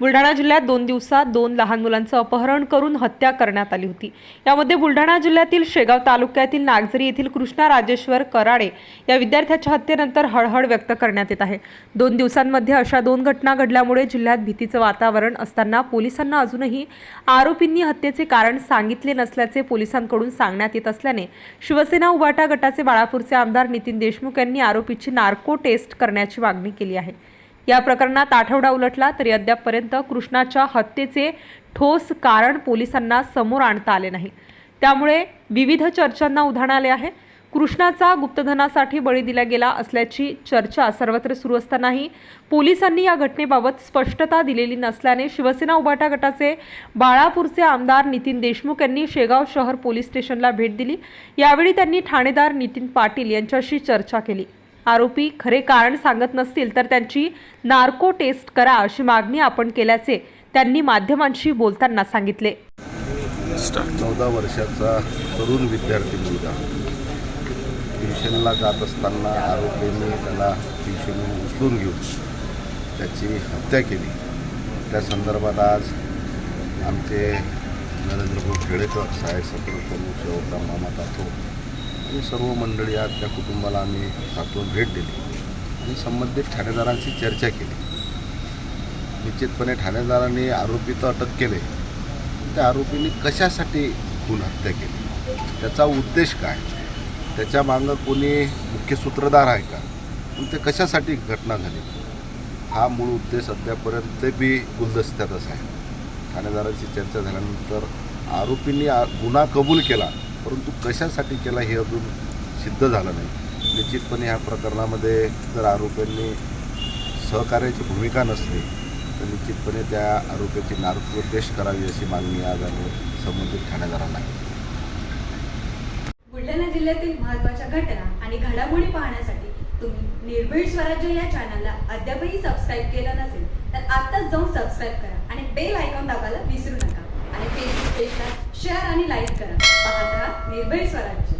बुलढाणा जिल्ह्यात दोन दिवसात दोन लहान मुलांचं अपहरण करून हत्या करण्यात आली होती. यामध्ये बुलढाणा जिल्ह्यातील शेगाव तालुक्यातील नागझरी येथील कृष्णा राजेश्वर कराडे या विद्यार्थ्याच्या हत्येनंतर हळहळ व्यक्त करण्यात येत आहे. दोन दिवसांमध्ये अशा दोन घटना घडल्यामुळे जिल्ह्यात भीतीचं वातावरण असताना पोलिसांना अजूनही आरोपींनी हत्येचे कारण सांगितले नसल्याचे पोलिसांकडून सांगण्यात येत असल्याने शिवसेना उबाटा गटाचे बाळापूरचे आमदार नितीन देशमुख यांनी आरोपीची नार्को टेस्ट करण्याची मागणी केली आहे. या प्रकरणात आठवडा उलटला तरी अद्यापपर्यंत कृष्णाच्या हत्येचे ठोस कारण पोलिसांना समोर आणता आले नाही. त्यामुळे विविध चर्चांना उधाण आले आहे. कृष्णाचा गुप्तधनासाठी बळी दिला गेला असल्याची चर्चा सर्वत्र सुरू असतानाही पोलिसांनी या घटनेबाबत स्पष्टता दिलेली नसल्याने शिवसेना उभाटा गटाचे बाळापूरचे आमदार नितीन देशमुख यांनी शेगाव शहर पोलीस स्टेशनला भेट दिली. यावेळी त्यांनी ठाणेदार नितीन पाटील यांच्याशी चर्चा केली. आरोपी खरे कारण सांगत नसतील तर त्यांची नार्को टेस्ट करा अशी मागणी आपण केल्याचे त्यांनी माध्यमांशी बोलताना सांगितले. चौदा वर्षाचा तरुण विद्यार्थी मुलगा. ट्युशनला जात असताना आरोपीने त्याला ट्युशनहून उचलून घेऊन त्याची हत्या केली. त्या संदर्भात आज आमचे नरेंद्रभाऊ खेडेकर सहाय्यक सत्र प्रमुख शेवकराम मामा तातो आणि सर्व मंडळी आज त्या कुटुंबाला आम्ही तातून भेट दिली आणि संबंधित ठाणेदारांशी चर्चा केली. निश्चितपणे ठाणेदारांनी आरोपी तर अटक केले. त्या आरोपींनी कशासाठी खून हत्या केली त्याचा उद्देश काय? त्याच्या मागं कोणी मुख्य सूत्रधार आहे का? पण ते कशासाठी घटना झाली हा मूळ उद्देश अद्यापर्यंत बी गुलदस्त्यातच आहे. ठाणेदारांची चर्चा झाल्यानंतर आरोपींनी गुन्हा कबूल केला. परंतु कशासाठी केला हे अजून सिद्ध झालं नाही. निश्चितपणे ह्या प्रकरणामध्ये जर आरोपींनी सहकार्याची भूमिका नसली तर निश्चितपणे त्या आरोपीची नार्को टेस्ट करावी अशी मागणी आज आम्ही संबंधित ठाणेदारांना बुलढाणा जिल्ह्यातील महत्त्वाच्या घटना आणि घडामोडी पाहण्यासाठी तुम्ही निर्भीड स्वराज्य या चॅनलला अद्यापही सबस्क्राईब केलं नसेल तर आत्ताच जाऊन सबस्क्राईब करा आणि बेल आयकॉन दाबायला विसरू नका. आणि फेसबुक पेजला शेअर आणि लाईक करा. पाहत राहा निर्भीड स्वराज्य